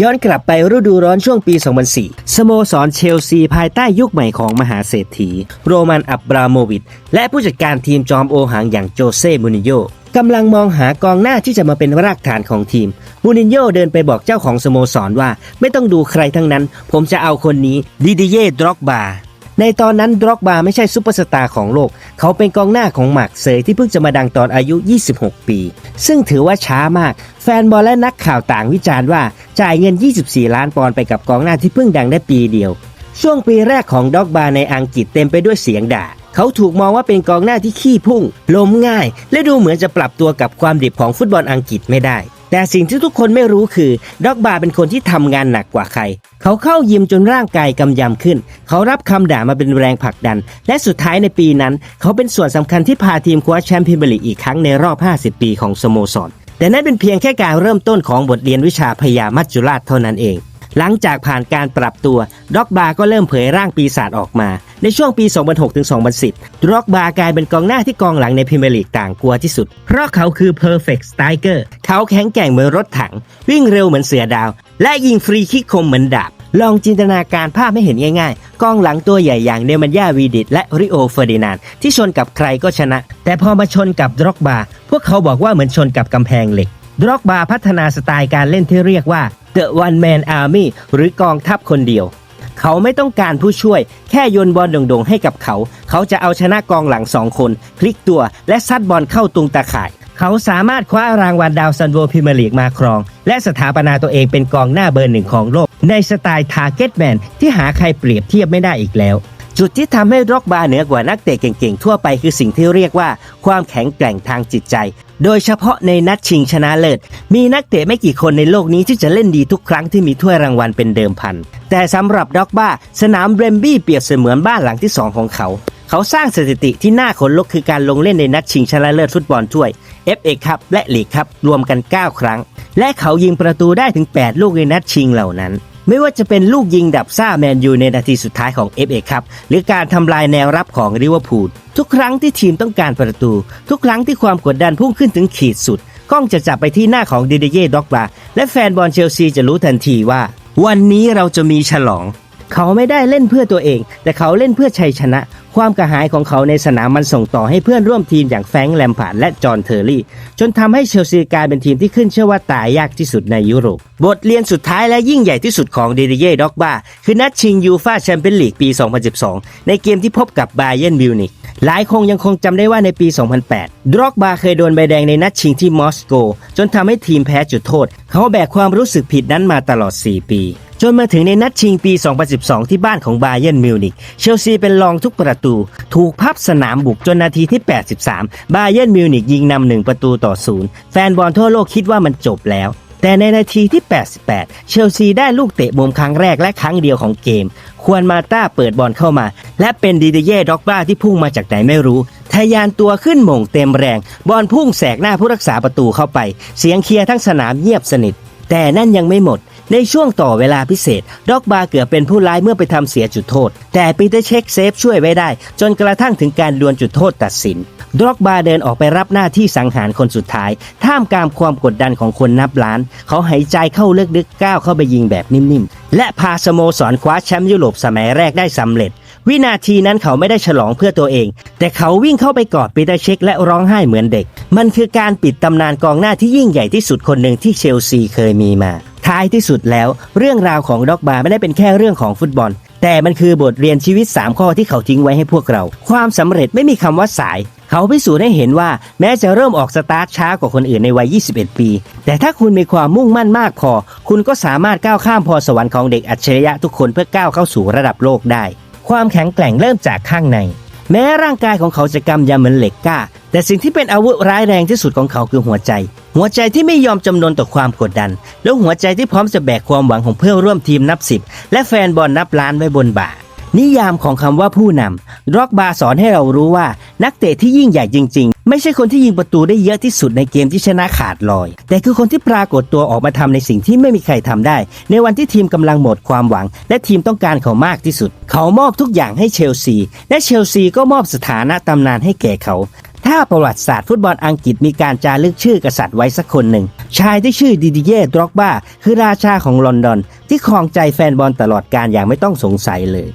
ย้อนกลับไปฤดูร้อนช่วงปี 2004 สโมสรเชลซีภายใต้ยุคใหม่ของมหาเศรษฐี โรมันอับราโมวิชและผู้จัดการทีมจอมโอหังอย่างโจเซ่มูนิโยกำลังมองหากองหน้าที่จะมาเป็นรากฐานของทีม มูนินโญ่เดินไปบอกเจ้าของสโมสรว่า ไม่ต้องดูใครทั้งนั้น ผมจะเอาคนนี้ดิดิเย่ดร็อกบา ในตอนนั้นดร็อกบาไม่ใช่ซุปเปอร์สตาร์ของโลก เขาเป็นกองหน้าของหมากเซยที่เพิ่งจะมาดังตอนอายุ 26 ปี ซึ่งถือว่าช้ามาก แฟนบอลและนักข่าวต่างวิจารณ์ว่าจ่ายเงิน 24 ล้านปอนด์ไปกับกองหน้าที่เพิ่งดังได้ปีเดียว ช่วงปีแรกของด็อกบาในอังกฤษเต็มไปด้วยเสียงด่า เขาถูกมองว่าเป็นกองหน้าที่ขี้พุ่งล้มง่าย และดูเหมือนจะปรับตัวกับความดิบของฟุตบอลอังกฤษไม่ได้ แต่สิ่งที่ทุกคนไม่รู้คือ ด็อกบาเป็นคนที่ทำงานหนักกว่าใคร เขาเข้ายิมจนร่างกายกำยำขึ้น เขารับคำด่ามาเป็นแรงผลักดัน และสุดท้ายในปีนั้น เขาเป็นส่วนสำคัญที่พาทีมคว้าแชมป์พรีเมียร์ลีกอีกครั้งในรอบ 50 ปีของสโมสร แต่นั่นเป็นเพียงแค่การเริ่มต้นของบทเรียนวิชาพยามัจจุราชเท่านั้นเอง หลังจากผ่านการปรับตัวด็อกบาก็เริ่มเผยร่างปีศาจออกมา ในช่วงปี 2006ถึง2010ด็อกบากลายเป็นกองหน้าที่กองหลังในพรีเมียร์ลีกต่างกลัวที่สุด เพราะเขาคือ perfect striker เขาแข็งแกร่งเหมือนรถถัง วิ่งเร็วเหมือนเสือดาว และยิงฟรีคิกคมเหมือนดาบลองจินตนาการภาพให้เห็นง่ายๆ กองหลังตัวใหญ่อย่างเนมันยาวีดิตและริโอเฟอร์ดินานที่ชนกับใครก็ชนะ แต่พอมาชนกับดร็อกบา พวกเขาบอกว่าเหมือนชนกับกำแพงเหล็กดร็อกบาพัฒนาสไตล์การเล่นที่เรียกว่า The One Man Army หรือกองทัพคนเดียว เขาไม่ต้องการผู้ช่วย แค่โยนบอลโด่งๆให้กับเขา เขาจะเอาชนะกองหลังสองคน พลิกตัวและซัดบอลเข้าตุงตาข่าย เขาสามารถคว้ารางวัลดาวซันโวพรีเมียร์ลีกมาครอง และสถาปนาตัวเองเป็นกองหน้าเบอร์หนึ่งของโลก ในสไตล์ทาร์เก็ตแมนที่หาใครเปรียบเทียบไม่ได้อีกแล้ว จุดที่ทำให้ร็อกบาเหนือกว่านักเตะเก่งๆ ทั่วไปคือสิ่งที่เรียกว่าความแข็งแกร่งทางจิตใจ โดยเฉพาะในนัดชิงชนะเลิศ มีนักเตะไม่กี่คนในโลกนี้ที่จะเล่นดีทุกครั้งที่มีถ้วยรางวัลเป็นเดิมพัน แต่สำหรับด็อกบ้า สนามเบรมบี้เปรียบเสมือนบ้านหลังที่สองของเขา เขาสร้างสถิติที่น่าขนลุกคือการลงเล่นในนัดชิงชนะเลิศฟุตบอลถ้วย FA คัพและลีกคัพรวมกัน 9 ครั้ง และเขายิงประตูได้ถึง 8 ลูกในนัดชิงเหล่านั้น ไม่ว่าจะเป็นลูกยิงดับซ่าแมนยูในนาทีสุดท้ายของ FA ครับหรือการทำลายแนวรับของริเวอร์พูลทุกครั้งที่ทีมต้องการประตู ทุกครั้งที่ความกดดันพุ่งขึ้นถึงขีดสุดกล้องจะจับไปที่หน้าของดิเดเย่ด็อกบาและแฟนบอลเชลซีจะรู้ทันทีว่า วันนี้เราจะมีฉลอง เขาไม่ได้เล่นเพื่อตัวเอง แต่เขาเล่นเพื่อชัยชนะ ความกระหายของเขาในสนามมันส่งต่อให้เพื่อนร่วมทีมอย่างแฟรงค์แลมพาร์ดและจอห์นเทอร์รี่ จนทำให้เชลซีกลายเป็นทีมที่ขึ้นชื่อว่าตายยากที่สุดในยุโรป บทเรียนสุดท้ายและยิ่งใหญ่ที่สุดของดิเดเย่ด็อกบาคือนัดชิงยูฟาแชมเปี้ยนลีกปี 2012 ในเกมที่พบกับบาเยิร์นมิวนิกหลายคงยังคงจำได้ว่าในปี 2008 ดร็อกบาเคยโดนใบแดงในนัดชิงที่มอสโก จนทำให้ทีมแพ้จุดโทษ เขาแบกความรู้สึกผิดนั้นมาตลอด 4 ปี จนมาถึงในนัดชิงปี 2012 ที่บ้านของบาเยิร์นมิวนิกเชลซีเป็นรองทุกประตู ถูกพับสนามบุกจนนาทีที่ 83 บาเยิร์นมิวนิกยิงนำหนึ่งประตูต่อศูนย์แฟนบอลทั่วโลกคิดว่ามันจบแล้วแต่ในนาทีที่ 88 เชลซีได้ลูกเตะมุมครั้งแรกและครั้งเดียวของเกม ควรมาต้าเปิดบอลเข้ามา และเป็นดีเดเย่ด็อกบ้าที่พุ่งมาจากไหนไม่รู้ ทะยานตัวขึ้นหม่งเต็มแรง บอลพุ่งแสกหน้าผู้รักษาประตูเข้าไป เสียงเคลียร์ทั้งสนามเงียบสนิท แต่นั่นยังไม่หมด ในช่วงต่อเวลาพิเศษ ด็อกบาเกือบเป็นผู้ร้ายเมื่อไปทำเสียจุดโทษ แต่ปีเตอร์เช็คเซฟช่วยไว้ได้ จนกระทั่งถึงการดวลจุดโทษตัดสิน ด็อกบาเดินออกไปรับหน้าที่สังหารคนสุดท้าย ท่ามกลางความกดดันของคนนับล้าน เขาหายใจเข้าลึกๆก้าวเข้าไปยิงแบบนิ่มๆ และพาสโมสรคว้าแชมป์ยุโรปสมัยแรกได้สำเร็จวินาทีนั้นเขาไม่ได้ฉลองเพื่อตัวเอง แต่เขาวิ่งเข้าไปกอดปีเตอร์เช็คและร้องไห้เหมือนเด็ก มันคือการปิดตำนานกองหน้าที่ยิ่งใหญ่ที่สุดคนหนึ่งที่เชลซีเคยมีมา ท้ายที่สุดแล้ว เรื่องราวของด็อกบาไม่ได้เป็นแค่เรื่องของฟุตบอล แต่มันคือบทเรียนชีวิต 3 ข้อที่เขาทิ้งไว้ให้พวกเรา ความสำเร็จไม่มีคำว่าสาย เขาพิสูจน์ให้เห็นว่าแม้จะเริ่มออกสตาร์ทช้ากว่าคนอื่นในวัย 21 ปี แต่ถ้าคุณมีความมุ่งมั่นมากพอ คุณก็สามารถก้าวข้ามพรสวรรค์ของเด็กอัจฉริยะทุกคนเพื่อก้าวเข้าสู่ระดับโลกได้ ความแข็งแกร่งเริ่มจากข้างใน แม้ร่างกายของเขาจะกำยำเหมือนเหล็กกล้า แต่สิ่งที่เป็นอาวุธร้ายแรงที่สุดของเขาคือหัวใจ หัวใจที่ไม่ยอมจำนนต่อความกดดัน แล้วหัวใจที่พร้อมจะแบกความหวังของเพื่อนร่วมทีมนับสิบและแฟนบอลนับล้านไว้บนบ่านิยามของคำว่าผู้นำร็อกบาสอนให้เรารู้ว่านักเตะที่ยิ่งใหญ่จริงๆ ไม่ใช่คนที่ยิงประตูได้เยอะที่สุดในเกมที่ชนะขาดลอย แต่คือคนที่ปรากฏตัวออกมาทำในสิ่งที่ไม่มีใครทำได้ ในวันที่ทีมกำลังหมดความหวัง และทีมต้องการเขามากที่สุด เขามอบทุกอย่างให้เชลซี และเชลซีก็มอบสถานะตำนานให้แก่เขาถ้าประวัติศาสตร์ฟุตบอลอังกฤษมีการจารึกชื่อกษัตริย์ไว้สักคนหนึ่ง ชายที่ชื่อดิดิเย่ดร็อกบ้าคือราชาของลอนดอน ที่ครองใจแฟนบอลตลอดการอย่างไม่ต้องสงสัยเลย